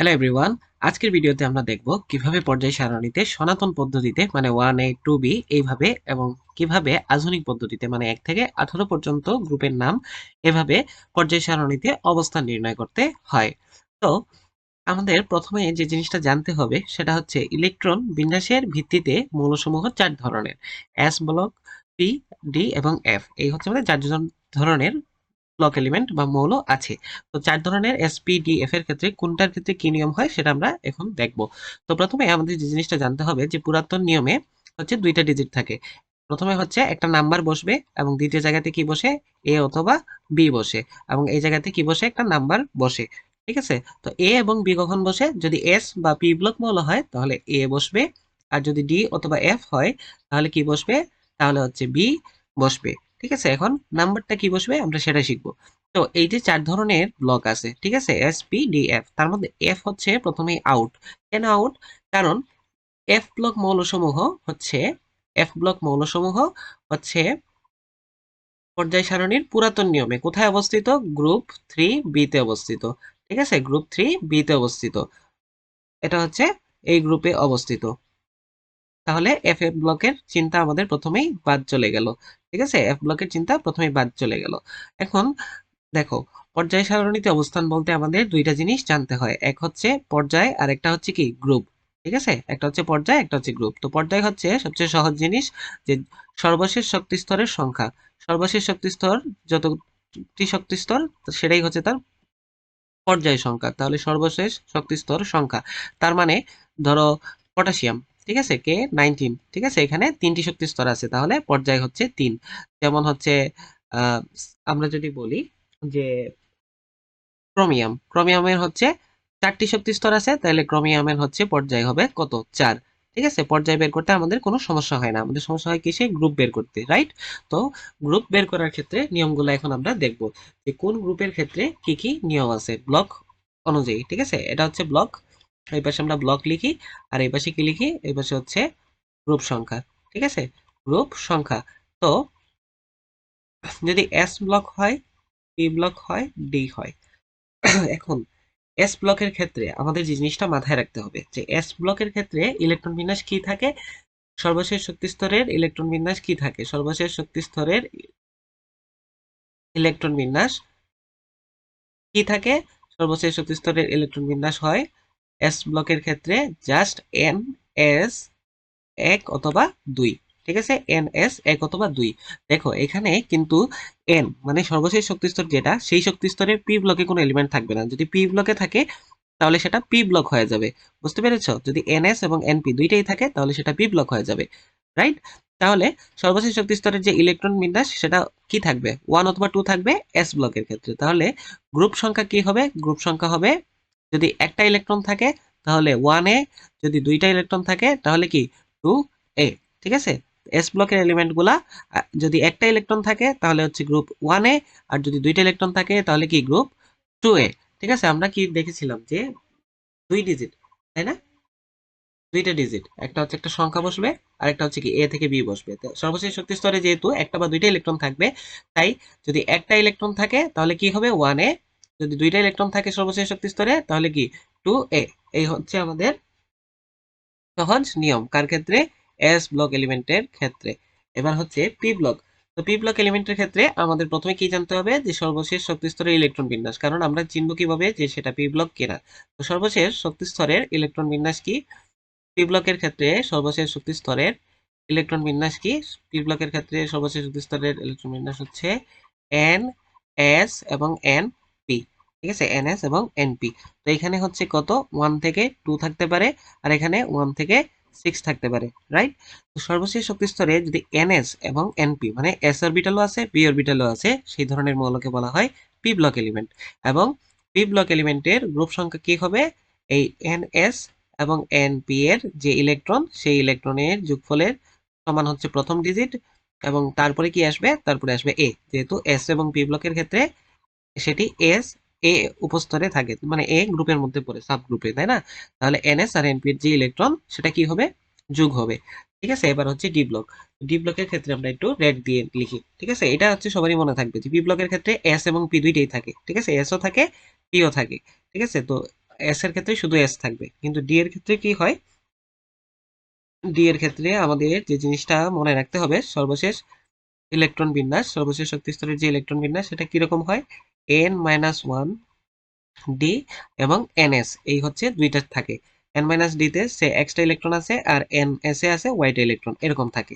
Hello everyone আজকের ভিডিওতে আমরা দেখব কীভাবে পর্যায় সারণীতে সনাতন পদ্ধতিতে মানে ওয়ান এ টু বি এইভাবে এবং কীভাবে আধুনিক পদ্ধতিতে মানে এক থেকে আঠারো পর্যন্ত গ্রুপের নাম এভাবে পর্যায় সারণীতে অবস্থান নির্ণয় করতে হয়। তো আমাদের প্রথমে যে জিনিসটা জানতে হবে, সেটা হচ্ছে ইলেকট্রন বিন্যাসের ভিত্তিতে মৌলসমূহ চার ধরনের এস ব্লক পি ডি এবং এফ এই হচ্ছে আমাদের চার ধরনের ব্লক এলিমেন্ট বা মৌল আছে। তো চার ধরনের এসপিডিএফ এর ক্ষেত্রে কোনটার ক্ষেত্রে কি নিয়ম হয় সেটা আমরা এখন দেখব। তো প্রথমে আমাদের যে জিনিসটা জানতে হবে যে পুরাতন নিয়মে হচ্ছে দুইটা ডিজিট থাকে। প্রথমে হচ্ছে একটা নাম্বার বসবে এবং দ্বিতীয় জায়গাতে কি বসে? এ অথবা বি বসে এবং এই জায়গাতে কি বসে? একটা নাম্বার বসে। ঠিক আছে? তো এ এবং বি কখন বসে? যদি এস বা পি ব্লক মৌল হয়, তাহলে এ বসবে। আর যদি ডি অথবা এফ হয়, তাহলে কি বসবে? তাহলে হচ্ছে বি বসবে। ঠিক আছে? এখন নাম্বারটা কি বসবে? আমরা সেটা শিখব। তো এই যে চার ধরনের ব্লক আছে, ঠিক আছে? এস পি ডি এফ তার মধ্যে এফ হচ্ছে প্রথমেই আউট কেন আউট কারণ এফ ব্লক মৌলসমূহ হচ্ছে এফ ব্লক মৌলসমূহ হচ্ছে পর্যায় সারণীর পুরাতন নিয়মে। কোথায় অবস্থিত? গ্রুপ থ্রি বিতে অবস্থিত। ঠিক আছে? গ্রুপ থ্রি বিতে অবস্থিত। এটা হচ্ছে এই গ্রুপে অবস্থিত। তাহলে এফ এফ ব্লকের চিন্তা আমাদের প্রথমেই বাদ চলে গেল। ঠিক আছে? এফ ব্লকের চিন্তা প্রথমেই বাদ চলে গেল। এখন দেখো, পর্যায় সারণীতে অবস্থান বলতে আমাদের দুইটা জিনিস জানতে হয়। এক হচ্ছে পর্যায় আর একটা হচ্ছে কি? গ্রুপ। ঠিক আছে? একটা হচ্ছে পর্যায়, একটা হচ্ছে গ্রুপ। তো পর্যায় হচ্ছে সবচেয়ে সহজ জিনিস যে সর্বশেষ শক্তি স্তরের সংখ্যা। সর্বশেষ শক্তি স্তর, যতটি শক্তি স্তর, সেটাই হচ্ছে তার পর্যায় সংখ্যা। তাহলে সর্বশেষ শক্তি স্তর সংখ্যা। তার মানে ধরো পটাশিয়াম। ঠিক আছে? কে নাইনটিন ঠিক আছে? এখানে তিনটি শক্তি স্তর আছে। তাহলে পর্যায় হচ্ছে তিন। যেমন হচ্ছে আমরা যদি বলি যে ক্রোমিয়াম। ক্রোমিয়ামের হচ্ছে চারটি শক্তি স্তর আছে। তাহলে ক্রোমিয়ামের হচ্ছে পর্যায় হবে কত? চার। ঠিক আছে? পর্যায় বের করতে আমাদের কোনো সমস্যা হয় না। আমাদের সমস্যা হয় কিসে গ্রুপ বের করতে রাইট তো গ্রুপ বের করার ক্ষেত্রে নিয়মগুলো এখন আমরা দেখব যে কোন গ্রুপের ক্ষেত্রে কি কি নিয়ম আছে? ব্লক অনুযায়ী। ঠিক আছে? এটা হচ্ছে ব্লক এই পাশে আমরা ব্লক লিখি, আর এই পাশে কি লিখি? এই পাশে হচ্ছে গ্রুপ সংখ্যা, ঠিক আছে? গ্রুপ সংখ্যা। তো, যদি এস ব্লক হয় পি ব্লক হয় ডি হয়। এখন এস ব্লকের ক্ষেত্রে আমাদের যে জিনিসটা মাথায় রাখতে হবে, যে এস ব্লকের ক্ষেত্রে ইলেকট্রন বিন্যাস কি থাকে? সর্বশেষ শক্তি স্তরের ইলেকট্রন বিন্যাস কি থাকে? সর্বশেষ শক্তি স্তরের ইলেকট্রন বিন্যাস কি থাকে? সর্বশেষ শক্তি স্তরের ইলেকট্রন বিন্যাস হয় এস ব্লকের ক্ষেত্রে জাস্ট এন এস এক অথবা দুই, ঠিক আছে? এন এস এক অথবা দুই। দেখো, এখানে কিন্তু এন মানে সর্বশেষ শক্তিস্তর যেটা, সেই শক্তিস্তরের পি ব্লকে কোনো এলিমেন্ট থাকবে না। যদি পি ব্লকে থাকে, তাহলে সেটা পি ব্লক হয়ে যাবে। বুঝতে পেরেছ? যদি এন এস এবং এন পি দুইটাই থাকে, তাহলে সেটা পি ব্লক হয়ে যাবে রাইট তাহলে সর্বশেষ শক্তি স্তরের যে ইলেকট্রন বিন্যাস, সেটা কি থাকবে? ওয়ান অথবা টু থাকবে এস ব্লকের ক্ষেত্রে। তাহলে গ্রুপ সংখ্যা কি হবে? গ্রুপ সংখ্যা হবে যদি একটা ইলেকট্রন থাকে, তাহলে ওয়ান এ যদি দুইটা ইলেকট্রন থাকে, তাহলে কি? টু এ ঠিক আছে? এস ব্লকের এলিমেন্টগুলা যদি একটা ইলেকট্রন থাকে, তাহলে হচ্ছে গ্রুপ ওয়ান এ, আর যদি দুইটা ইলেকট্রন থাকে, তাহলে কি? গ্রুপ টু এ ঠিক আছে? আমরা কি দেখেছিলাম যে দুই ডিজিট তাই না? দুইটা ডিজিট একটা হচ্ছে একটা সংখ্যা বসবে, আর একটা হচ্ছে কি এ থেকে বি বসবে। সর্বশেষ শক্তি স্তরে যেহেতু একটা বা দুইটা ইলেকট্রন থাকবে, তাই যদি একটা ইলেকট্রন থাকে, তাহলে কি হবে? ওয়ান এ যদি দুইটা ইলেকট্রন থাকে সর্বশেষ শক্তি স্তরে, তাহলে কি? টু এ এই হচ্ছে আমাদের সহজ নিয়ম, কার ক্ষেত্রে? এস ব্লক এলিমেন্টের ক্ষেত্রে। এবার হচ্ছে পি ব্লক তো পি ব্লক এলিমেন্টের ক্ষেত্রে আমাদের প্রথমে কি জানতে হবে? যে সর্বশেষ শক্তি স্তরের ইলেকট্রন বিন্যাস। কারণ আমরা চিনব কীভাবে যে সেটা পি ব্লক কিনা। তো সর্বশেষ শক্তি স্তরের ইলেকট্রন বিন্যাস কি? পি ব্লকের ক্ষেত্রে সর্বশেষ শক্তি স্তরের ইলেকট্রন বিন্যাস কি? পি ব্লকের ক্ষেত্রে সর্বশেষ শক্তি স্তরের ইলেকট্রন বিন্যাস হচ্ছে এন এস এবং এন ঠিক আছে? এন এস এবং এনপি তো এখানে হচ্ছে কত? ওয়ান থেকে টু থাকতে পারে আর এখানে ওয়ান থেকে সিক্স থাকতে পারে রাইট তো সর্বশেষ শক্তি স্তরে যদি এনএস এবং এনপি মানে এস অরবিটালও আছে পি অরবিটালও আছে, সেই ধরনের মৌলকে বলা হয় পি ব্লক এলিমেন্ট এবং পি ব্লক এলিমেন্টের গ্রুপ সংখ্যা কি হবে? এই এনএস এবং এনপি এর যে ইলেকট্রন সেই ইলেকট্রনের যোগফলের সমান হচ্ছে প্রথম ডিজিট এবং তারপরে কি আসবে? তারপরে আসবে এ যেহেতু এস এবং পি ব্লকের ক্ষেত্রে সেটি এস এ উপস্তরে থাকে মানে এ গ্রুপের মধ্যে পড়ে সাব গ্রুপে তাই না? তাহলে এনএস আর এনপির যে ইলেকট্রন সেটা কি হবে? যোগ হবে। ঠিক আছে? এবার হচ্ছে ডি ব্লক ডি ব্লকের ক্ষেত্রে আমরা একটু রেড দিয়ে লিখি। ঠিক আছে? এটা হচ্ছে সবারই মনে থাকবে যে বি ব্লকের ক্ষেত্রে এস এবং পি দুইটাই থাকে। ঠিক আছে? এসও থাকে পিও থাকে। ঠিক আছে? তো এস এর ক্ষেত্রে শুধু এস থাকবে। কিন্তু ডি এর ক্ষেত্রে কি হয়? ডি এর ক্ষেত্রে আমাদের যে জিনিসটা মনে রাখতে হবে, সর্বশেষ ইলেকট্রন বিন্যাস, সর্বশেষ শক্তি স্তরের যে ইলেকট্রন বিন্যাস, সেটা কীরকম হয়? এন মাইনাস ওয়ান ডি এবং এনএস এই হচ্ছে দুইটা থাকে। এন মাইনাস ডিতে সে এক্সট্রা ইলেকট্রন আছে আর এন এস এ আছে ওয়াইটা ইলেকট্রন, এরকম থাকে।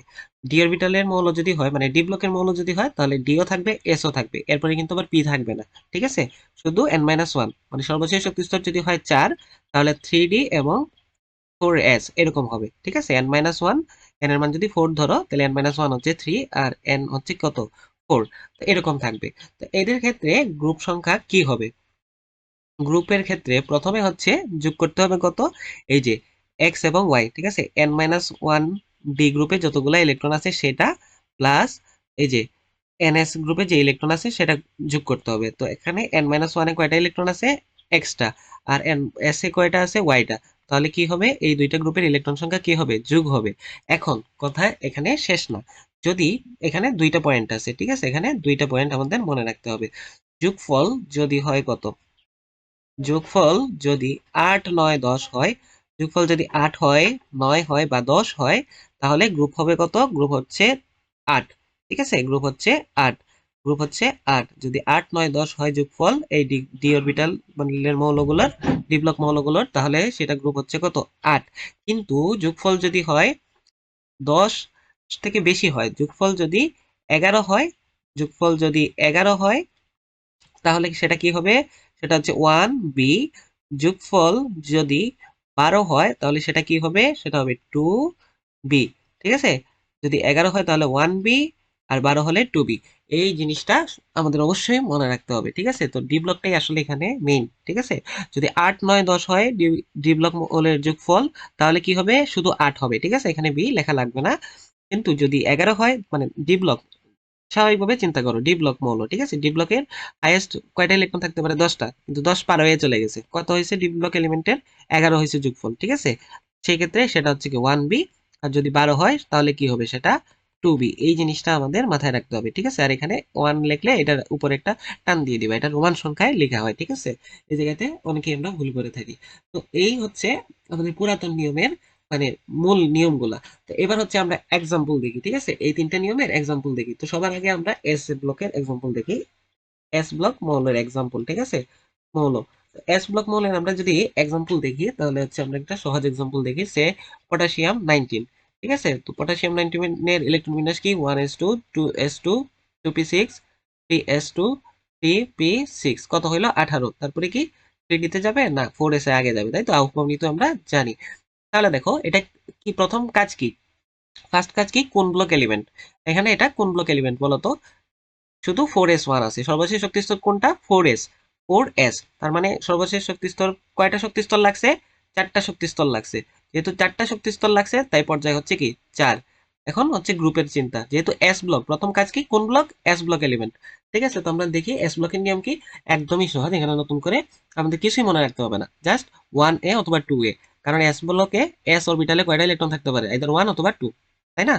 ডি অরবিটালের মৌল যদি হয় মানে ডি ব্লকের মৌল যদি হয়, তাহলে ডিও থাকবে এসও থাকবে। এরপরে কিন্তু আবার পি থাকবে না, ঠিক আছে? শুধু এন মাইনাস ওয়ান মানে সর্বশেষ শক্তি স্তর যদি হয় চার, তাহলে থ্রি ডি এবং ফোর এস এরকম হবে, ঠিক আছে? এন মাইনাস ওয়ান এন এর মান যদি ফোর ধরো, তাহলে এন মাইনাস ওয়ান হচ্ছে থ্রি আর এন হচ্ছে কত? ফোর এরকম থাকবে। তো এদের ক্ষেত্রে গ্রুপ সংখ্যা কি হবে? গ্রুপের ক্ষেত্রে প্রথমে হচ্ছে যোগ করতে হবে কত? এই যে এক্স এবং ওয়াই ঠিক আছে? এন মাইনাস ওয়ান ডি গ্রুপে যতগুলো ইলেকট্রন আছে, সেটা প্লাস এই যে এনএস গ্রুপে যে ইলেকট্রন আছে, সেটা যোগ করতে হবে। তো এখানে এন মাইনাস ওয়ানে কয়টা ইলেকট্রন আছে? এক্সটা আর এন এস এ কয়টা আছে? ওয়াইটা তাহলে কি হবে? এই দুইটা গ্রুপের ইলেকট্রন সংখ্যা কি হবে? যোগ হবে। এখন কথা এখানে শেষ না। যদি এখানে দুইটা পয়েন্ট আছে, ঠিক আছে? এখানে দুইটা পয়েন্ট আমাদের মনে রাখতে হবে। যোগফল যদি হয় কত? যোগফল যদি আট, নয়, দশ হয়, যোগফল যদি আট হয়, নয় হয় বা দশ হয়, তাহলে গ্রুপ হবে কত? গ্রুপ হচ্ছে আট, ঠিক আছে? গ্রুপ হচ্ছে আট গ্রুপ হচ্ছে আট। যদি আট, নয়, দশ হয় যোগফল, এই ডি অরবিটাল মৌলগুলোর ডি ব্লক মৌলগুলোর তাহলে সেটা গ্রুপ হচ্ছে কত? আট। কিন্তু যোগফল যদি হয় দশ থেকে বেশি হয়, যোগফল যদি এগারো হয়, যোগফল যদি এগারো হয়, তাহলে সেটা কি হবে? সেটা হচ্ছে ওয়ান বি। যোগফল যদি বারো হয়, তাহলে সেটা কি হবে? সেটা হবে টু বি। ঠিক আছে? যদি এগারো হয়, তাহলে ওয়ান বি, আর বারো হলে টু বি। এই জিনিসটা আমাদের অবশ্যই মনে রাখতে হবে, ঠিক আছে? তো ডি ব্লকটাই আসলে এখানে মেইন ঠিক আছে? যদি আট, নয়, দশ হয় ডি ব্লক মৌলের যোগফল, তাহলে কি হবে? শুধু আট হবে, ঠিক আছে? এখানে বি লেখা লাগবে না। কিন্তু যদি এগারো হয় মানে ডি ব্লক স্বাভাবিকভাবে চিন্তা করো ডি ব্লক মৌল, ঠিক আছে? ডি ব্লকের হাইয়েস্ট কয়টা ইলেকট্রন থাকতে পারে? দশটা। কিন্তু দশ পার হয়ে চলে গেছে। কত হয়েছে? ডি ব্লক এলিমেন্টের এগারো হয়েছে যোগফল, ঠিক আছে? সেই ক্ষেত্রে সেটা হচ্ছে কি ওয়ান বি আর যদি বারো হয়, তাহলে কি হবে সেটা টু বি এই জিনিসটা আমাদের মাথায় রাখতে হবে, ঠিক আছে? আর এখানে ওয়ান লিখলে এটার উপরে একটা টান দিয়ে দিবে এটা রোমান সংখ্যায় লেখা হয়, ঠিক আছে? এই জায়গাতে অনেকে আমরা ভুল করে থাকি। তো এই হচ্ছে আমাদের পুরাতন নিয়মের মানে মূল নিয়মগুলা। তো এবার হচ্ছে আমরা এক্সাম্পল দেখি, ঠিক আছে? এই তিনটা নিয়মের এক্সাম্পল দেখি। তো সবার আগে আমরা এস ব্লকের এক্সাম্পল দেখি। এস ব্লক মৌলের এক্সাম্পল ঠিক আছে? মৌল। এস ব্লক মৌলের আমরা যদি এক্সাম্পল দেখি, তাহলে হচ্ছে আমরা একটা সহজ এক্সাম্পল দেখি, সে পটাশিয়াম নাইনটিন ঠিক আছে? তো পটাশিয়াম নাইনটিনের ইলেকট্রন বিন্যাস কি one s two two s two two p six three s two three p six কত হইল? আঠারো। তারপরে কি? থ্রি ডিতে যাবে? না ফোর এস আগে যাবে, তাই তো? আউটকাম তো আমরা জানি। তাহলে দেখো, এটা কি প্রথম কাজ কি? ফার্স্ট কাজ কি? কোন ব্লক এলিমেন্ট এখানে এটা কোন ব্লক এলিমেন্ট বলতো? শুধু ফোর এস ওয়ান আছে। সর্বশেষ শক্তি স্তর কোনটা? ফোর এস ফোর এস তার মানে সর্বশেষ শক্তি স্তর কয়টা শক্তি স্তর লাগছে? চারটা শক্তি স্তর লাগছে। যেহেতু চারটা শক্তি স্তর লাগছে, তাই পর্যায়ে হচ্ছে কি? চার। এখন হচ্ছে গ্রুপের চিন্তা। যেহেতু এস ব্লক প্রথম কাজ কি? কোন ব্লক এস ব্লক এলিমেন্ট ঠিক আছে? তো আমরা দেখি এস ব্লকের নিয়ম কি? একদমই সহজ, এখানে নতুন করে আমাদের কিছুই মনে রাখতে হবে না। জাস্ট ওয়ান এ অথবা টু এ কারণ এস ব্লকে এস অরবিটালে কয়টা ইলেকট্রন থাকতে পারে? এদের ওয়ান অথবা টু তাই না?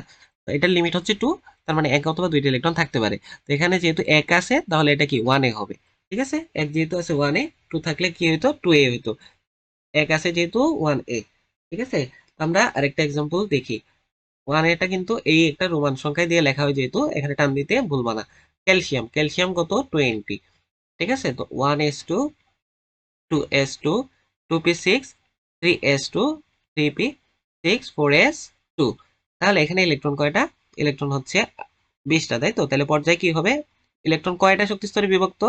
এটার লিমিট হচ্ছে টু তার মানে এক অথবা দুইটা ইলেকট্রন থাকতে পারে। তো এখানে যেহেতু এক আছে, তাহলে এটা কি? ওয়ান এ হবে। ঠিক আছে? এক যেহেতু আছে ওয়ান এ টু থাকলে কি হইতো? টু এ হইতো। এক আছে যেহেতু ওয়ান এ ঠিক আছে? আমরা আরেকটা এক্সাম্পল দেখি। ওয়ান এটা কিন্তু এই একটা রোমান সংখ্যায় দিয়ে লেখা হয় যেহেতু, এখানে টান দিতে ভুলবা না ক্যালসিয়াম ক্যালসিয়াম কত? টোয়েন্টি ঠিক আছে? তো one s two two s two two p six three s two three p six four s two তাহলে এখানে ইলেকট্রন কয়টা? ইলেকট্রন হচ্ছে বিশটা, তাই তো? তাহলে পর্যায়ে কি হবে? ইলেকট্রন কয়টা শক্তিস্তরে বিভক্ত?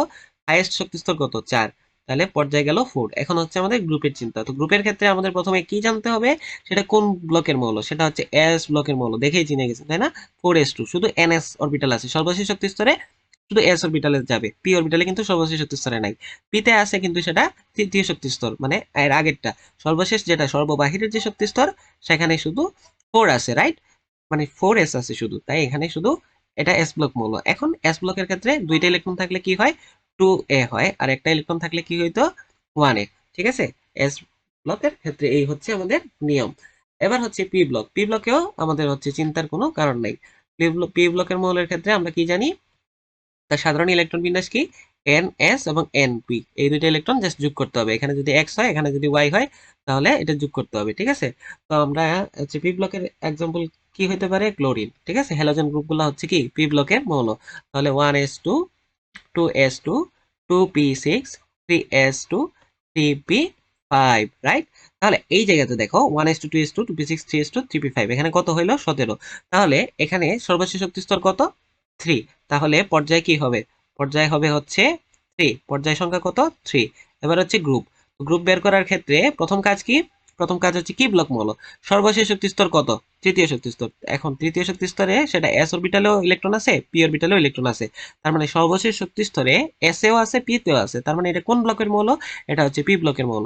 হাইয়েস্ট শক্তিস্তর কত? চার। তাহলে পর্যায়ে গেল ফোর এখন হচ্ছে আমাদের গ্রুপের চিন্তা। তো গ্রুপের ক্ষেত্রে আমাদের প্রথমে কি জানতে হবে? সেটা কোন ব্লকের মৌল? সেটা হচ্ছে এস ব্লকের মৌল। দেখেই চিনে গেছে তাই না? ফোর এস টু শুধু এন এস অরবিটাল আছে। সর্বশেষ শক্তিস্তরে শুধু এস অরবিটালে যাবে। পি অরবিটালে কিন্তু সর্বশেষ শক্তিস্তরে নাই। পিতে আছে কিন্তু সেটা তৃতীয় শক্তিস্তর মানে এর আগেরটা। সর্বশেষ যেটা, সর্ববাহিরের যে শক্তি স্তর, সেখানে শুধু ফোর আছে রাইট মানে ফোর এস আছে শুধু। তাই এখানে শুধু এটা এস ব্লক মৌল। এখন এস ব্লকের ক্ষেত্রে দুইটা ইলেকট্রন থাকলে কি হয়? টু এ হয়, আর একটা ইলেকট্রন থাকলে কি হইতো? ওয়ান এ ঠিক আছে? এস ব্লকের ক্ষেত্রে এই হচ্ছে আমাদের নিয়ম। এবার হচ্ছে পি ব্লক পি ব্লকেও আমাদের হচ্ছে চিন্তার কোনো কারণ নেই। পি ব্লকের মৌলের ক্ষেত্রে আমরা কি জানি? তার সাধারণ ইলেকট্রন বিন্যাস কি? এন এস এবং এন পি এই দুইটা ইলেকট্রন জাস্ট যোগ করতে হবে। এখানে যদি এক্স হয়, এখানে যদি ওয়াই হয়, তাহলে এটা যোগ করতে হবে, ঠিক আছে? তো আমরা হচ্ছে পি ব্লকের এক্সাম্পল কি হইতে পারে? ক্লোরিন ঠিক আছে? হ্যালোজেন গ্রুপগুলো হচ্ছে কি? পি ব্লকের মৌল। তাহলে one s two two s two two p six three s two three p five right তাহলে এই জায়গাতে দেখো one s two two s two two p six three s two three p five এখানে কত হইল? সতেরো। তাহলে এখানে সর্বশেষ শক্তি স্তর কত? থ্রি তাহলে পর্যায় কি হবে? পর্যায় হবে হচ্ছে থ্রি পর্যায় সংখ্যা কত? থ্রি এবার হচ্ছে গ্রুপ গ্রুপ বের করার ক্ষেত্রে প্রথম কাজ কি? প্রথম কাজ হচ্ছে কি ব্লক মৌল। সর্বশেষ শক্তি স্তর কত? তৃতীয় শক্তি স্তর। এখন তৃতীয় শক্তি স্তরে সেটা এস অরবিটালেও ইলেকট্রন আছে পি অরবিটালেও ইলেকট্রন আছে। তার মানে সর্বশেষ শক্তি স্তরে এস এও আছে পি তেও আছে। তার মানে এটা কোন ব্লকের মৌল? এটা হচ্ছে পি ব্লকের মৌল।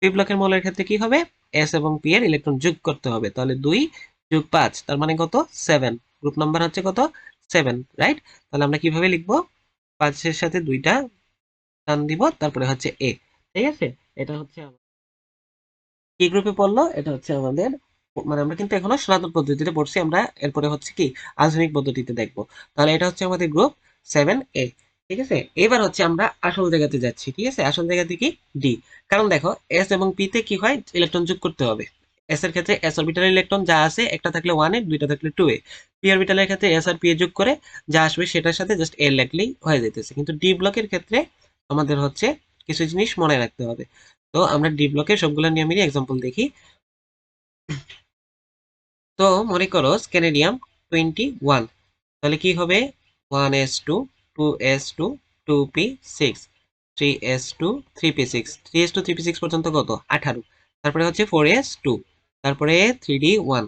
পি ব্লকের মৌলের ক্ষেত্রে কি হবে? এস এবং পি এর ইলেকট্রন যোগ করতে হবে। তাহলে দুই যোগ পাঁচ, তার মানে কত? সেভেন গ্রুপ নাম্বার হচ্ছে কত? সেভেন রাইট তাহলে আমরা কীভাবে লিখব? পাঁচের সাথে দুইটা টান দিব, তারপরে হচ্ছে এ ঠিক আছে? এটা হচ্ছে কি গ্রুপে পড়ল? এটা হচ্ছে আমাদের মানে আমরা কিন্তু এখনও সনাতন পদ্ধতিতে পড়ছি। আমরা এরপরে হচ্ছে কি, আধুনিক পদ্ধতিতে দেখব। তাহলে এটা হচ্ছে আমাদের গ্রুপ সেভেন এ ঠিক আছে? এবার হচ্ছে আমরা আসল জায়গাতে যাচ্ছি, ঠিক আছে? আসল জায়গাতে কি? ডি কারণ দেখো এস এবং পি তে কি হয়? ইলেকট্রন যোগ করতে হবে। এস এর ক্ষেত্রে এস অরবিটাল ইলেকট্রন যা আছে, একটা থাকলে ওয়ান এ দুইটা থাকলে টু এ পি অরবিটালের ক্ষেত্রে এস আর পি এ যোগ করে যা আসবে সেটার সাথে জাস্ট এ লিখলেই হয়ে যেতেছে কিন্তু ডি ব্লকের ক্ষেত্রে আমাদের হচ্ছে কিছু জিনিস মনে রাখতে হবে। তো আমরা ডি ব্লকের সবগুলো নিয়মেরই এক্সাম্পল দেখি। তো মনে করো স্ক্যানেডিয়াম টোয়েন্টি ওয়ান তাহলে কি হবে? One s two two s two two p six three s two three p six three s two three p six পর্যন্ত কত? আঠারো। তারপরে হচ্ছে ফোর এস টু তারপরে থ্রি ডি ওয়ান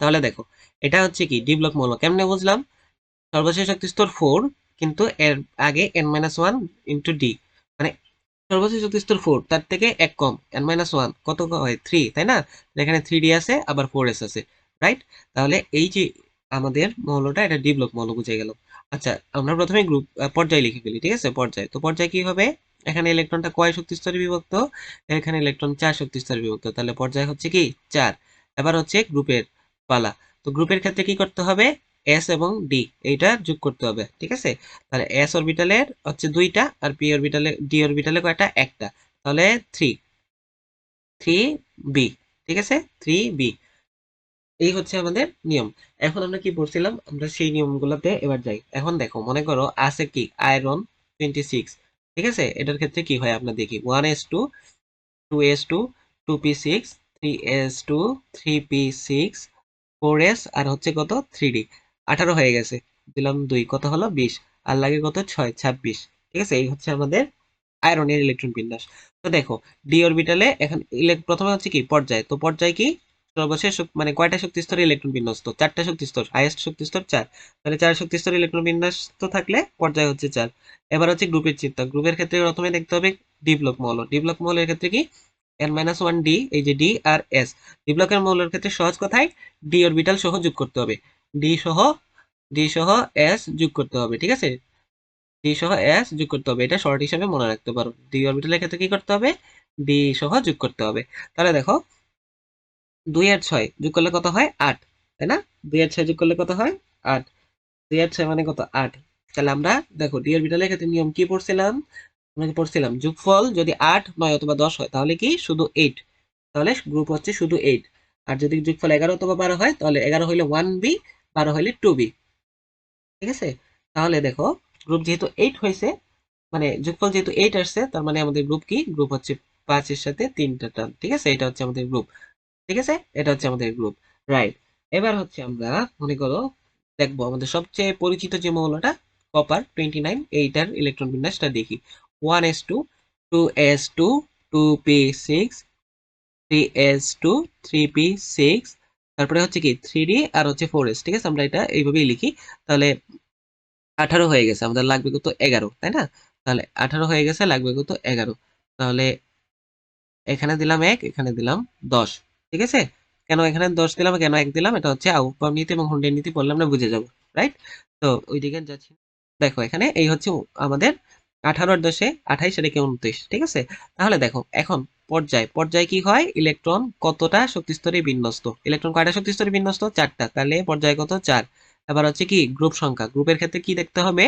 তাহলে দেখো, এটা হচ্ছে কি? ডি ব্লক মৌল কেমনে বুঝলাম? সর্বশেষ শক্তি স্তর ফোর কিন্তু এর আগে n minus one into d সর্বশেষ শক্তি স্তর ফোর তার থেকে এক কম এন মাইনাস ওয়ান কত হয়? থ্রি তাই না? এখানে থ্রি ডি আছে, আবার ফোর এস আছে রাইট তাহলে এই যে আমাদের মৌলটা, এটা ডি ব্লক মৌল বুঝে গেল। আচ্ছা আমরা প্রথমে গ্রুপ পর্যায় লিখে ফেলি, ঠিক আছে? পর্যায়। তো পর্যায় কি হবে? এখানে ইলেকট্রনটা কয় শক্তি স্তরে বিভক্ত? এখানে ইলেকট্রন চার শক্তি স্তরে বিভক্ত। তাহলে পর্যায় হচ্ছে কি? চার। এবার হচ্ছে গ্রুপের পালা। তো গ্রুপের ক্ষেত্রে কি করতে হবে? এস এবং ডি এইটা যোগ করতে হবে, ঠিক আছে? তাহলে এস অরবিটালের হচ্ছে দুইটা আর পি অরবিটালে ডি অরবিটালে কয়টা? একটা। তাহলে থ্রি থ্রি বি ঠিক আছে? থ্রি বি এই হচ্ছে আমাদের নিয়ম। এখন আমরা কি পড়ছিলাম? আমরা সেই নিয়মগুলোতে এবার যাই। এখন দেখো, মনে করো আছে কি? আয়রন টোয়েন্টি সিক্স ঠিক আছে? এটার ক্ষেত্রে কি হয় আমরা দেখি? One s two two s two two p six three s two three p six four s আর হচ্ছে কত? থ্রি ডি আঠারো হয়ে গেছে। দিলাম দুই, কত হলো? বিশ। আর লাগে কত? ছয়, ছাব্বিশ। ঠিক আছে? এই হচ্ছে আমাদের আয়রনের ইলেকট্রন বিন্যাস। তো দেখো ডি অরবিটালে এখন প্রথমে হচ্ছে কি? পর্যায়। তো পর্যায় কি? সর্বশেষ মানে কয়টা শক্তি স্তরে ইলেকট্রন বিন্যস্ত? চারটা শক্তি স্তর। হাইয়েস্ট শক্তি স্তর চার। তাহলে চার শক্তি স্তরে ইলেকট্রন বিন্যস্ত থাকলে পর্যায় হচ্ছে চার। এবার হচ্ছে গ্রুপের চিন্তা। গ্রুপের ক্ষেত্রে প্রথমে দেখতে হবে ডি ব্লক মৌল। ডি ব্লক মৌলের ক্ষেত্রে কি? এন মাইনাস ওয়ান ডি এই যে ডি আর এস ডি ব্লকের মৌলের ক্ষেত্রে সহজ কথায় ডি অরবিটাল সহ যোগ করতে হবে। ডি সহ ডি সহ এস যোগ করতে হবে, ঠিক আছে? ডি সহ এস যোগ করতে হবে, এটা শর্ট হিসাবে মনে রাখতে পারো। ডি অরবিটালের ক্ষেত্রে কি করতে হবে? ডি সহ যোগ করতে হবে। তাহলে দেখো, দুই আর ছয় যোগ করলে কত হয়? আট, তাই না? দুই আর ছয় যোগ করলে কত হয়? আট। দুই আর ছয় মানে কত? আট। তাহলে আমরা দেখো ডি অরবিটালের ক্ষেত্রে নিয়ম কি পড়ছিলাম? আমরা কি পড়ছিলাম? যোগফল যদি আট নয় অথবা দশ হয়, তাহলে কি? শুধু এইট তাহলে গ্রুপ হচ্ছে শুধু এইট আর যদি যোগফল এগারো অথবা বারো হয়, তাহলে এগারো হইলে ওয়ান বি বারো হইলে টু বি ঠিক আছে? তাহলে দেখো গ্রুপ যেহেতু এইট হয়েছে মানে যোগফল যেহেতু এইট আসছে, তার মানে আমাদের গ্রুপ কি? গ্রুপ হচ্ছে পাঁচের সাথে তিনটা টার্ম ঠিক আছে? এটা হচ্ছে আমাদের গ্রুপ ঠিক আছে? এটা হচ্ছে আমাদের গ্রুপ রাইট এবার হচ্ছে আমরা মনে করো, দেখব আমাদের সবচেয়ে পরিচিত যে মৌলটা কপার টোয়েন্টি নাইন এইটার ইলেকট্রন বিন্যাসটা দেখি। One s two two s two two p six three s two three p six তারপরে হচ্ছে কি থ্রি ডি আর হচ্ছে ফোর এস ঠিক আছে? আমরা এটা এইভাবেই লিখি। তাহলে আঠারো হয়ে গেছে, আমাদের লাগবে কত? এগারো, তাই না? তাহলে আঠারো হয়ে গেছে, লাগবে কত? এগারো। তাহলে এখানে দিলাম এক, এখানে দিলাম দশ, ঠিক আছে? কেন এখানে দশ দিলাম, কেন এক দিলাম? এটা হচ্ছে আউটপাম নীতি এবং হুন্ডের নীতি পড়লে আমরা বুঝে যাব রাইট তো ওইদিকে যাচ্ছি। দেখো, এখানে এই হচ্ছে আমাদের আঠারো আর দশে আঠাইশ এটাকে উনত্রিশ, ঠিক আছে? তাহলে দেখো, এখন পর্যায়। পর্যায় কি হয়? ইলেকট্রন কতটা শক্তিস্তরে বিন্যস্ত? ইলেকট্রন কয়টা শক্তিস্তরে বিন্যস্ত? চারটা। তাহলে পর্যায় কত? চার। এবার হচ্ছে কি? গ্রুপ সংখ্যা। গ্রুপের ক্ষেত্রে কি দেখতে হবে?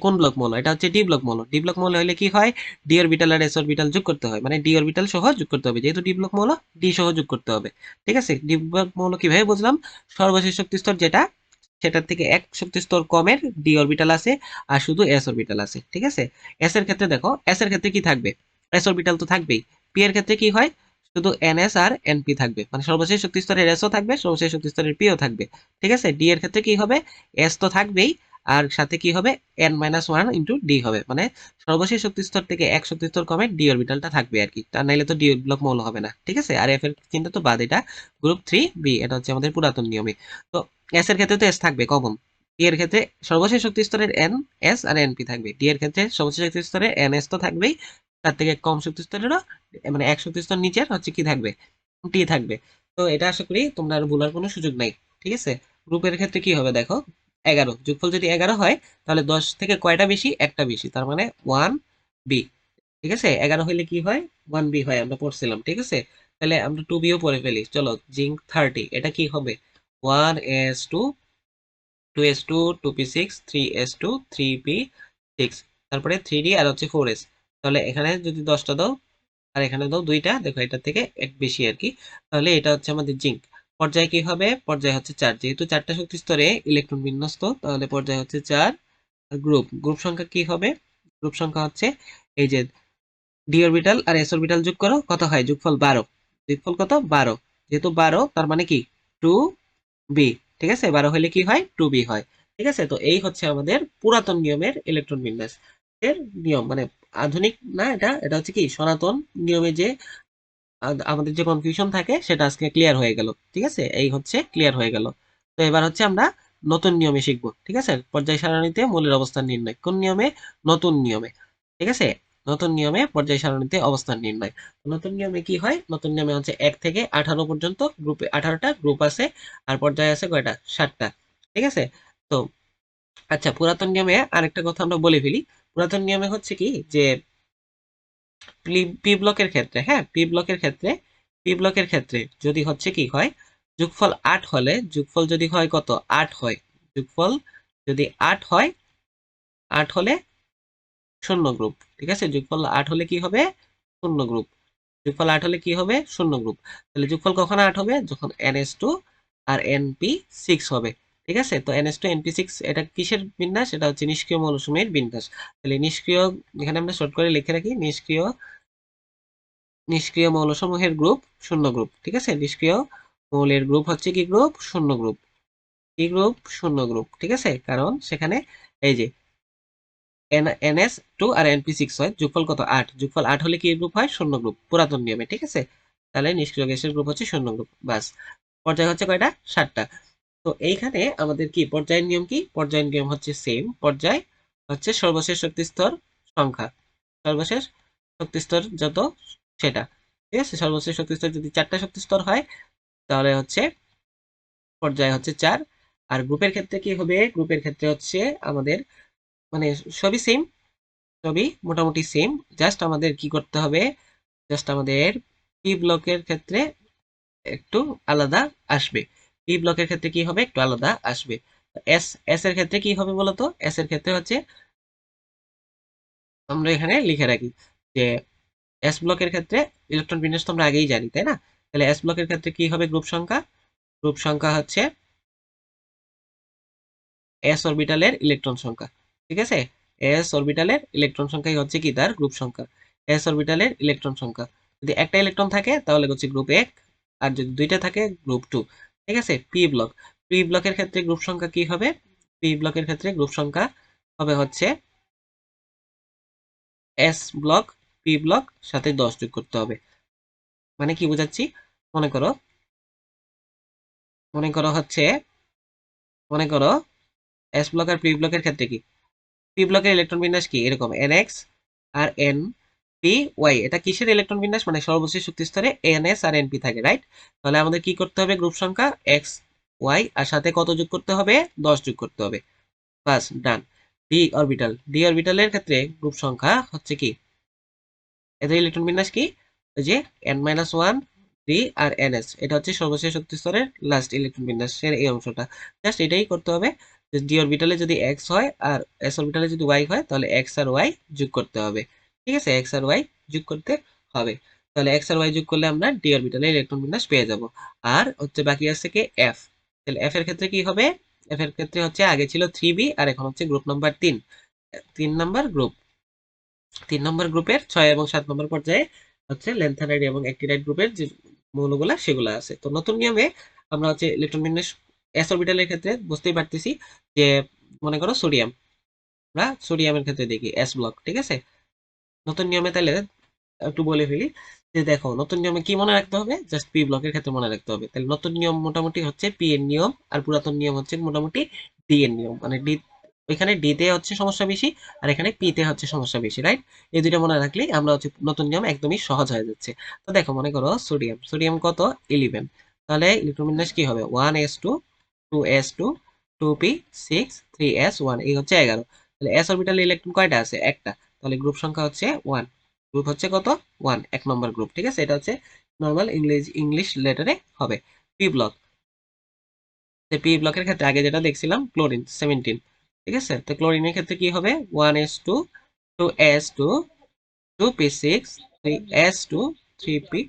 কোন ব্লক মৌল? এটা হচ্ছে ডি ব্লক মৌল। ডি ব্লক মৌল হলে কি হয়? ডি অরবিটাল আর এস অরবিটাল যোগ করতে হয়। মানে ডি অরবিটাল সহ যোগ করতে হবে। যেহেতু ডি ব্লক মৌল ডি সহ যোগ করতে হবে। ঠিক আছে? ডি ব্লক মৌল কীভাবে বুঝলাম? সর্বশেষ শক্তি স্তর যেটা, সেটার থেকে এক শক্তি স্তর কমের ডি অরবিটাল আছে আর শুধু এস অরবিটাল আছে। ঠিক আছে? এস এর ক্ষেত্রে দেখো এস এর ক্ষেত্রে কি থাকবে? এস অরবিটাল তো থাকবেই। পি এর ক্ষেত্রে কি হয়? শুধু এনএস আর এনপি থাকবে। মানে সর্বশেষ শক্তি স্তরের এসও থাকবে, সর্বশেষ শক্তি স্তরের পিও থাকবে। ঠিক আছে? ডি এর ক্ষেত্রে কি হবে? এস তো থাকবেই, আর সাথে কি হবে? N minus one into d হবে। মানে সর্বশেষ শক্তি স্তর থেকে এক শক্তি স্তর কমে ডি অরবিটালটা থাকবে আর কি। তার নাইলে তো ডি ব্লক মৌল হবে না। ঠিক আছে? আর এফ এর চিন্তা তো বাদ, এটা গ্রুপ থ্রি বি এটা হচ্ছে আমাদের পুরাতন নিয়মে। তো এস এর ক্ষেত্রে তো এস থাকবে কমন ডি এর ক্ষেত্রে সর্বশেষ শক্তি স্তরের এন এস আর এনপি থাকবে। ডি এর ক্ষেত্রে সর্বশেষ শক্তি স্তরের এন এস তো থাকবেই তার থেকে কম শক্তি স্তরেরও মানে এক শক্তি স্তর নিচের হচ্ছে কি থাকবে? টি থাকবে। তো এটা আশা করি তোমরা আর ভুলার কোনো সুযোগ নাই, ঠিক আছে? গ্রুপের ক্ষেত্রে কি হবে দেখো? এগারো। যোগফল যদি এগারো হয়, তাহলে দশ থেকে কয়টা বেশি? একটা বেশি, তার মানে ওয়ান বি ঠিক আছে? এগারো হইলে কি হয়? ওয়ান বি হয়, আমরা পড়ছিলাম, ঠিক আছে? তাহলে আমরা টু বিও পড়ে ফেলি। চলো জিঙ্ক থার্টি এটা কি হবে? One s two two s two two p six three s two three p six তারপরে থ্রি ডি আর হচ্ছে ফোর এস তাহলে এখানে যদি দশটা দাও, আর এখানে দাও দুইটা, দেখো এটার থেকে এক বেশি আর কি। তাহলে এটা হচ্ছে আমাদের জিঙ্ক। পর্যায়ে কি হবে? পর্যায়ে হচ্ছে চার। যেহেতু চারটা শক্তি স্তরে ইলেকট্রন বিন্যস্ত, তাহলে পর্যায়ে হচ্ছে চার গ্রুপ। গ্রুপ সংখ্যা কি হবে? গ্রুপ সংখ্যা হচ্ছে এই যে ডি অরবিটাল আর এস অরবিটাল যোগ করো, কত হয়? যোগফল বারো। যোগফল কত? বারো। যেহেতু বারো, তার মানে কি? Two B. ঠিক আছে? বারো হলে কি হয়? টু বি হয়। ঠিক আছে? তো এই হচ্ছে আমাদের পুরাতন নিয়মের ইলেকট্রন বিন্যাস এর নিয়ম। মানে আধুনিক, না এটা এটা হচ্ছে কি সনাতন নিয়মে যে আমাদের যে কনফিউশন থাকে সেটা আজকে ক্লিয়ার হয়ে গেল, ঠিক আছে? এই হচ্ছে ক্লিয়ার হয়ে গেল। তো এবার হচ্ছে আমরা নতুন নিয়মে শিখব, ঠিক আছে? পর্যায় সারণীতে মূলের অবস্থান নির্ণয়, কোন নিয়মে? নতুন নিয়মে, ঠিক আছে? নতুন নিয়মে পর্যায় সারণীতে অবস্থান নির্ণয়। নতুন নিয়মে কি হয়? নতুন নিয়মে হচ্ছে এক থেকে আঠারো পর্যন্ত গ্রুপে আঠারোটা গ্রুপ আছে, আর পর্যায়ে আছে কয়টা? ষাটটা ঠিক আছে? তো আচ্ছা পুরাতন নিয়মে আরেকটা কথা আমরা বলে ফেলি। পুরাতন নিয়মে হচ্ছে কি যে পি ব্লকের ক্ষেত্রে হ্যাঁ পি ব্লকের ক্ষেত্রে, পি ব্লকের ক্ষেত্রে যদি হচ্ছে কি হয়, যোগফল আট হলে, যোগফল যদি হয় কত? আট হয়। যোগফল যদি আট হয়, আট হলে শূন্য গ্রুপ, ঠিক আছে? যোগফল আট হলে কি হবে? শূন্য গ্রুপ। যোগফল আট হলে কি হবে? শূন্য গ্রুপ। তাহলে যোগফল কখন আট হবে? যখন এন এস টু আর এন পি সিক্স হবে। ঠিক আছে? তো n s two n p six এটা কিসের বিন্যাস? এটা হচ্ছে নিষ্ক্রিয় মৌলসমূহের বিন্যাস। তাহলে নিষ্ক্রিয়, এখানে আমরা শর্ট করে লিখে রাখি, নিষ্ক্রিয় নিষ্ক্রিয় মৌলসমূহের গ্রুপ শূন্য গ্রুপ ঠিক আছে? নিষ্ক্রিয় মৌলের গ্রুপ হচ্ছে কি গ্রুপ শূন্য গ্রুপ কি গ্রুপ শূন্য গ্রুপ ঠিক আছে? কারণ সেখানে এই যে এনএস টু আর এনপি সিক্স হয়, যোগফল কত? আট। যোগফল আট হলে কি গ্রুপ হয়? শূন্য গ্রুপ পুরাতন নিয়মে, ঠিক আছে? তাহলে নিষ্ক্রিয় গ্যাসের গ্রুপ হচ্ছে শূন্য গ্রুপ বাস পর্যায় হচ্ছে কয়টা? সাতটা। তো এইখানে আমাদের কি, পর্যায়ের নিয়ম কি? পর্যায়ের নিয়ম হচ্ছে সেম পর্যায় হচ্ছে সর্বশেষ শক্তি স্তর সংখ্যা। সর্বশেষ শক্তি স্তর যত, সেটা। ঠিক আছে? সর্বশেষ শক্তি স্তর যদি চারটা শক্তি স্তর হয়, তাহলে হচ্ছে পর্যায় হচ্ছে চার। আর গ্রুপের ক্ষেত্রে কি হবে? গ্রুপের ক্ষেত্রে হচ্ছে আমাদের মানে সবই সেম সবই মোটামুটি সেম জাস্ট আমাদের কি করতে হবে? জাস্ট আমাদের পি ব্লকের ক্ষেত্রে একটু আলাদা আসবে। পি ব্লকের ক্ষেত্রে কি হবে? একটু আলাদা আসবে। এস এস এর ক্ষেত্রে কি হবে বলতো? এস এর ক্ষেত্রে হচ্ছে আমরা এখানে লিখে রাখি যে এস ব্লকের ক্ষেত্রে ইলেকট্রন বিন্যাস তো আমরা আগেই জানি, তাই না? তাহলে এস ব্লকের ক্ষেত্রে কি হবে গ্রুপ সংখ্যা? গ্রুপ সংখ্যা হচ্ছে এস অরবিটালের ইলেকট্রন সংখ্যা, ঠিক আছে? এস অরবিটালের ইলেকট্রন সংখ্যাই হচ্ছে কি তার? গ্রুপ সংখ্যা। এস অরবিটালের ইলেকট্রন সংখ্যা। যদি একটা ইলেকট্রন থাকে, তাহলে হচ্ছে গ্রুপ এক, আর যদি দুইটা থাকে গ্রুপ টু ঠিক আছে? পি ব্লক পি ব্লকের ক্ষেত্রে গ্রুপ সংখ্যা কি হবে? পি ব্লকের ক্ষেত্রে গ্রুপ সংখ্যা হবে হচ্ছে এস ব্লক পি ব্লক সাথে দশ যোগ করতে হবে। মানে কি বোঝাচ্ছি? মনে করো মনে করো হচ্ছে, মনে করো এস ব্লক আর পি ব্লকের ক্ষেত্রে কি? পি ব্লকের ইলেকট্রন বিন্যাস কি? এরকম এন এক্স আর এন পি ওয়াই এটা কিসের ইলেকট্রন বিন্যাস? মানে সর্বশেষ শক্তি স্তরে এন এস আর এন পি থাকে রাইট তাহলে আমাদের কি করতে হবে? গ্রুপ সংখ্যা এক্স ওয়াই আর সাথে কত যোগ করতে হবে? দশ যোগ করতে হবে। বাস ডান ডি অরবিটাল ডি অরবিটালের ক্ষেত্রে গ্রুপ সংখ্যা হচ্ছে কি? এদের ইলেকট্রন বিন্যাস কি? ওই যে এন মাইনাস ওয়ান ডি আর এন এস এটা হচ্ছে সর্বশেষ শক্তি স্তরের লাস্ট ইলেকট্রন বিন্যাসের এই অংশটা। জাস্ট এটাই করতে হবে। ডি অরবিটালে যদি এক্স হয় আর এস অরবিটালে যদি ওয়াই হয়, তাহলে এক্স আর ওয়াই যোগ করতে হবে। ঠিক আছে? এক্স আর ওয়াই যোগ করতে হবে। তাহলে এক্স আর ওয়াই যোগ করলে আমরা ডি অরবিটালে ইলেকট্রন বিন্যাস পেয়ে যাব। আর হচ্ছে বাকি আছে কি? এফ তাহলে এফ এর ক্ষেত্রে কি হবে? এফ এর ক্ষেত্রে হচ্ছে আগে ছিল থ্রি বি আর এখন হচ্ছে গ্রুপ নাম্বার তিন। তিন নাম্বার গ্রুপ তিন নম্বর গ্রুপের ছয় এবং সাত নম্বর পর্যায়ে হচ্ছে লেন্থানাইড এবং অ্যাক্টিনাইড গ্রুপের যে মৌলগুলা সেগুলো আছে। তো নতুন নিয়মে আমরা হচ্ছে ইলেকট্রন বিন্যাস এস অরবিটালের ক্ষেত্রে বুঝতেই পারতেছি যে মনে করো সোডিয়াম আমরা সোডিয়ামের ক্ষেত্রে দেখি এস ব্লক ঠিক আছে? নতুন নিয়মে তাহলে একটু বলে ফেলি যে দেখো, নতুন নিয়মে কি মনে রাখতে হবে? জাস্ট পি ব্লকের ক্ষেত্রে মনে রাখতে হবে। তাহলে নতুন নিয়ম মোটামুটি হচ্ছে পি এর নিয়ম আর পুরাতন নিয়ম হচ্ছে মোটামুটি ডি এর নিয়ম। মানে ডি ওইখানে ডি তে হচ্ছে সমস্যা বেশি আর এখানে পি তে হচ্ছে সমস্যা বেশি রাইট এই দুইটা মনে রাখলেই আমরা হচ্ছে নতুন নিয়ম একদমই সহজ হয়ে যাচ্ছে। তো দেখো, মনে করো সোডিয়াম সোডিয়াম কত? ইলেভেন তাহলে ইলেকট্রন বিন্যাস কি হবে? One s two two s two two p six three s one এই হচ্ছে এগারো। তাহলে এস অরবিটালে ইলেকট্রন কয়টা আছে? একটা। তাহলে গ্রুপ সংখ্যা হচ্ছে ওয়ান গ্রুপ হচ্ছে কত? ওয়ান এক নম্বর গ্রুপ ঠিক আছে? এটা হচ্ছে নর্মাল ইংলিশ ইংলিশ লেটারে হবে। পি ব্লক পি ব্লকের ক্ষেত্রে আগে যেটা দেখছিলাম ক্লোরিন সেভেন্টিন ঠিক আছে? তো ক্লোরিনের ক্ষেত্রে কি হবে? One s two two s two two p six three s two three p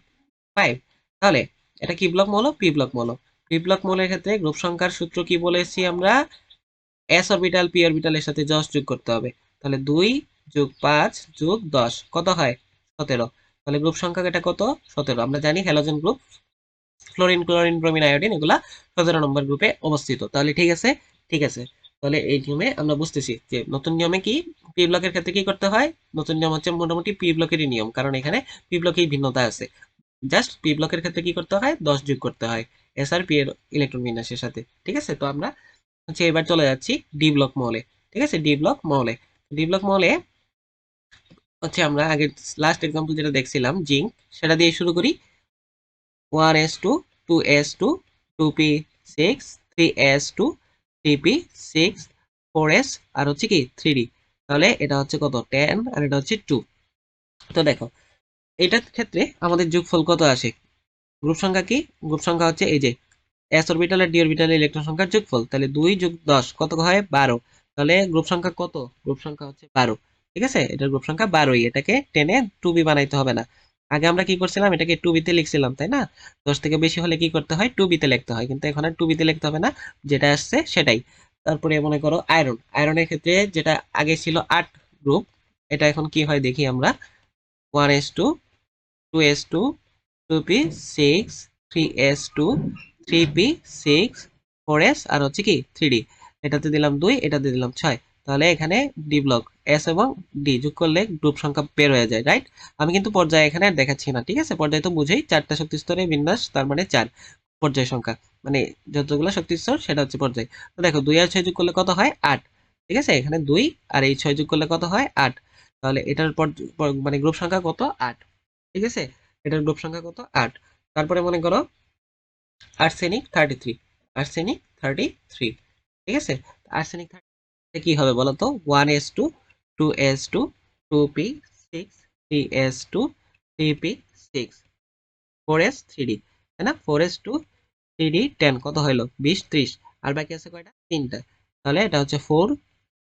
five তাহলে এটা কি ব্লক মৌল? পি ব্লক মৌল। পি ব্লক মৌলের ক্ষেত্রে গ্রুপ সংখ্যার সূত্র কি বলেছি আমরা? এস অরবিটাল পি অরবিটালের সাথে দশ যোগ করতে হবে। তাহলে দুই যোগ পাঁচ যোগ দশ। কত হয়? সতেরো। তাহলে গ্রুপ সংখ্যা এটা কত? সতেরো। আমরা জানি halogen group fluorine chlorine bromine iodine এগুলা সতেরো নম্বর গ্রুপে অবস্থিত। তাহলে ঠিক আছে? ঠিক আছে। তাহলে এই নিয়মে আমরা বুঝতেছি যে নতুন নিয়মে কি? পি ব্লকের ক্ষেত্রে কি করতে হয়? নতুন নিয়ম হচ্ছে মোটামুটি পি ব্লকেরই নিয়ম, কারণ এখানে পি ব্লকেই ভিন্নতা আছে। জাস্ট পি ব্লকের ক্ষেত্রে কি করতে হয়? দশ যোগ করতে হয়। এস আর পি এর ইলেকট্রন বিন্যাসের সাথে। ঠিক আছে? তো আমরা হচ্ছে এবার চলে যাচ্ছি ডি ব্লক মৌলে ঠিক আছে? ডি ব্লক মৌলে ডি ব্লক মৌলে হচ্ছে আমরা আগে লাস্ট এক্সাম্পল যেটা দেখছিলাম, জিঙ্ক, সেটা দিয়ে শুরু করি। One s two two s two two p six three s two three p six four s আর হচ্ছে কি থ্রি ডি তাহলে এটা হচ্ছে কত? টেন আর এটা হচ্ছে টু তো দেখো, এটার ক্ষেত্রে আমাদের যোগফল কত আসে? গ্রুপ সংখ্যা কি? গ্রুপ সংখ্যা হচ্ছে এই যে এস অরবিটাল আর ডি অরবিটাল ইলেকট্রন সংখ্যার যোগফল। তাহলে দুই যোগ দশ, কত হয়? বারো। তাহলে গ্রুপ সংখ্যা কত? গ্রুপ সংখ্যা হচ্ছে বারো। ঠিক আছে? এটার গ্রুপ সংখ্যা বারোই। এটাকে টেনে টু বি বানাইতে হবে না। আগে আমরা কি করছিলাম? এটাকে টু বিতে লিখছিলাম, তাই না? দশ থেকে বেশি হলে কি করতে হয়? টু বিতে লিখতে হয়। কিন্তু এখন আর টু বিতে লিখতে হবে না। যেটা আসছে সেটাই। তারপরে মনে করো আয়রন আয়রনের ক্ষেত্রে যেটা আগে ছিল আট গ্রুপ এটা এখন কি হয় দেখি আমরা? One s two two s two two p six three s two three p six four s আর হচ্ছে কি থ্রি ডি এটাতে দিলাম দুই, এটাতে দিলাম ছয়। তাহলে এখানে ডি ব্লক এস এবং ডি যোগ করলে গ্রুপ সংখ্যা বের হয়ে যায় রাইট আমি কিন্তু পর্যায়ে এখানে আর দেখাচ্ছি না, ঠিক আছে? পর্যায়ে তো বুঝেই চারটা শক্তি স্তরে বিন্যাস, তার মানে চার পর্যায় সংখ্যা। মানে যতগুলো শক্তি স্তর, সেটা হচ্ছে পর্যায়। তো দেখো, দুই আর ছয় যোগ করলে কত হয়? আট। ঠিক আছে? এখানে দুই আর এই ছয় যোগ করলে কত হয়? আট। তাহলে এটার পর মানে গ্রুপ সংখ্যা কত? আট। ঠিক আছে? এটার গ্রুপ সংখ্যা কত? আট। তারপরে মনে করো, arsenic thirty three arsenic thirty three ঠিক আছে? আর্সেনিক কি হবে বলো তো? One s two two s two two p six three s two three p six four s three d তাই না? Four s two three d ten কত হইল? বিশ, ত্রিশ। আর বাকি আছে কয়টা? তিনটা। তাহলে এটা হচ্ছে ফোর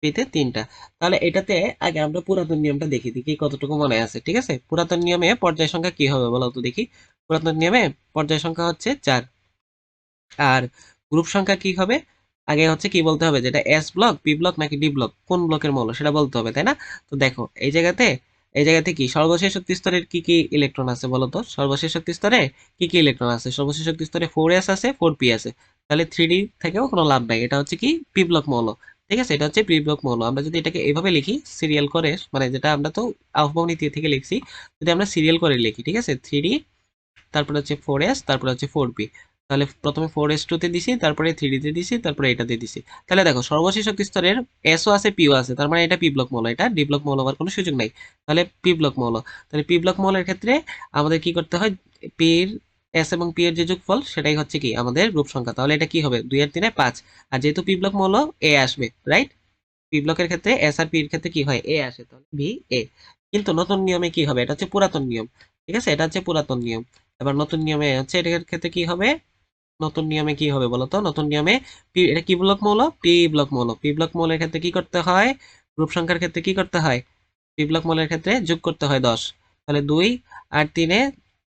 পিতে তিনটা। তাহলে এটাতে আগে আমরা পুরাতন নিয়মটা দেখি দেখি কতটুকু মনে আছে, ঠিক আছে? পুরাতন নিয়মে পর্যায় সংখ্যা কি হবে বলো তো দেখি। পুরাতন নিয়মে পর্যায় সংখ্যা হচ্ছে চার। আর গ্রুপ সংখ্যা কি হবে? আগে হচ্ছে কি বলতে হবে? যেটা এস ব্লক পি ব্লক নাকি ডি ব্লক কোন ব্লকের মৌল? সেটা বলতে হবে, তাই না? তো দেখো, এই জায়গাতে এই জায়গাতে কি? সর্বশেষ শক্তি স্তরের কি কি ইলেকট্রন আছে বলো তো? সর্বশেষ শক্তি স্তরে কি কি ইলেকট্রন আছে? সর্বশেষ শক্তি স্তরে ফোর এস আছে ফোর পি আছে। তাহলে থ্রি ডি থেকেও কোনো লাভ নাই। এটা হচ্ছে কি? পি ব্লক মৌল। ঠিক আছে? এটা হচ্ছে পি ব্লক মৌল। আমরা যদি এটাকে এইভাবে লিখি সিরিয়াল করে মানে যেটা আমরা তো আহ্বান নীতি থেকে লিখছি, যদি আমরা সিরিয়াল করে লিখি, ঠিক আছে? থ্রি ডি তারপরে হচ্ছে ফোর এস তারপরে হচ্ছে ফোর পি তাহলে প্রথমে ফোর এস টুতে দিছি, তারপরে থ্রি ডিতে দিছি, তারপরে এটাতে দিছি। তাহলে দেখো, সর্বশেষ স্তরের এসও আছে পিও আছে, তার মানে এটা পি ব্লক মৌল, এটা ডি ব্লক মৌল হওয়ার কোনো সুযোগ নাই। তাহলে পি ব্লক মৌল, তাহলে পি ব্লক মৌলের ক্ষেত্রে আমাদের কি করতে হয়? পির এস এবং পি এর যে যোগফল, সেটাই হচ্ছে কি? আমাদের গ্রুপ সংখ্যা। তাহলে এটা কি হবে? দুই আর তিনে পাঁচ। আর যেহেতু পি ব্লক মৌল এ আসবে রাইট পি ব্লকের ক্ষেত্রে এস আর পি এর ক্ষেত্রে কি হয়? এ আসে, তাহলে ভি এ কিন্তু নতুন নিয়মে কি হবে? এটা হচ্ছে পুরাতন নিয়ম, ঠিক আছে? এটা হচ্ছে পুরাতন নিয়ম। এবার নতুন নিয়মে হচ্ছে এটার ক্ষেত্রে কি হবে? নতুন নিয়মে কি হবে বলতো? নতুন নিয়মে পি, এটা কি ব্লক মৌল? পি ব্লক মৌল। পি ব্লক মৌলের ক্ষেত্রে কি করতে হয়? গ্রুপ সংখ্যার ক্ষেত্রে কি করতে হয়? পি ব্লক মৌলের ক্ষেত্রে যোগ করতে হয় দশ। তাহলে দুই আর তিনে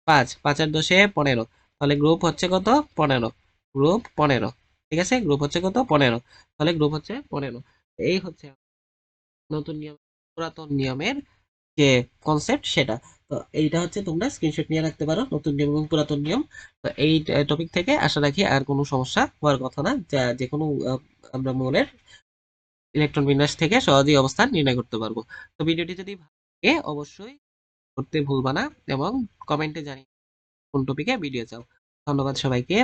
পাঁচ। পাঁচ আর দশে পনেরো। তাহলে গ্রুপ হচ্ছে কত? পনেরো। গ্রুপ পনেরো। ঠিক আছে? গ্রুপ হচ্ছে কত? পনেরো। তাহলে গ্রুপ হচ্ছে পনেরো। এই হচ্ছে নতুন নিয়ম, পুরাতন নিয়মের যে কনসেপ্ট সেটা। তো এইটা হচ্ছে তোমরা স্ক্রিনশট নিয়ে রাখতে পারো, নতুন নিয়ম এবং পুরাতন নিয়ম। তো এই টপিক থেকে আশা রাখি আর কোনো সমস্যা হওয়ার কথা না। যা, যে কোনো আমরা মৌলের ইলেকট্রন বিন্যাস থেকে সহজেই অবস্থান নির্ণয় করতে পারব। তো ভিডিওটি যদি ভালো অবশ্যই করতে ভুলবা না এবং কমেন্টে জানিয়ে কোন টপিকে ভিডিও চাও। ধন্যবাদ সবাইকে।